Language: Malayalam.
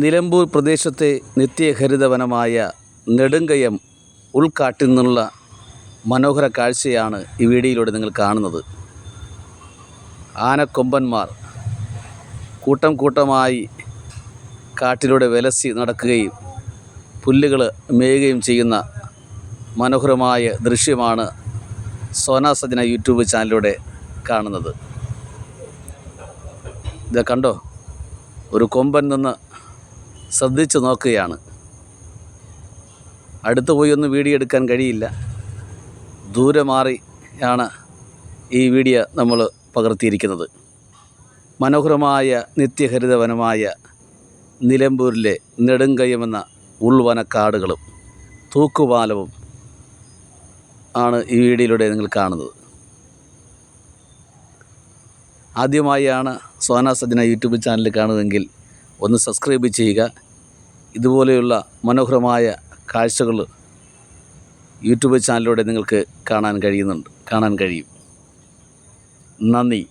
നിലമ്പൂർ പ്രദേശത്തെ നിത്യഹരിതവനമായ നെടുങ്കയം ഉൾക്കാട്ടിൽ നിന്നുള്ള മനോഹര കാഴ്ചയാണ് ഈ വീഡിയോയിലൂടെ നിങ്ങൾ കാണുന്നത്. ആനക്കൊമ്പന്മാർ കൂട്ടം കൂട്ടമായി കാട്ടിലൂടെ വിലസി നടക്കുകയും പുല്ലുകൾ മേയുകയും ചെയ്യുന്ന മനോഹരമായ ദൃശ്യമാണ് സോനാ സജന യൂട്യൂബ് ചാനലിലൂടെ കാണുന്നത്. ഇത് കണ്ടോ? ഒരു കൊമ്പൻ നിന്ന് ശ്രദ്ധിച്ചു നോക്കുകയാണ്. അടുത്ത് പോയി ഒന്ന് വീഡിയോ എടുക്കാൻ കഴിയില്ല. ദൂരെ മാറിയാണ് ഈ വീഡിയോ നമ്മൾ പകർത്തിയിരിക്കുന്നത്. മനോഹരമായ നിത്യഹരിതവനമായ നിലമ്പൂരിലെ നെടുങ്കയമെന്ന ഉൾവനക്കാടുകളും തൂക്കുപാലവും ആണ് ഈ വീഡിയോയിലൂടെ നിങ്ങൾ കാണുന്നത്. ആദ്യമായാണ് സോന സജ്ജന യൂട്യൂബ് ചാനൽ കാണുന്നതെങ്കിൽ ഒന്ന് സബ്സ്ക്രൈബ് ചെയ്യുക. ഇതുപോലെയുള്ള മനോഹരമായ കാഴ്ചകൾ യൂട്യൂബ് ചാനലിലൂടെ നിങ്ങൾക്ക് കാണാൻ കഴിയുന്നുണ്ട്. കാണാൻ കഴിയും. നന്ദി.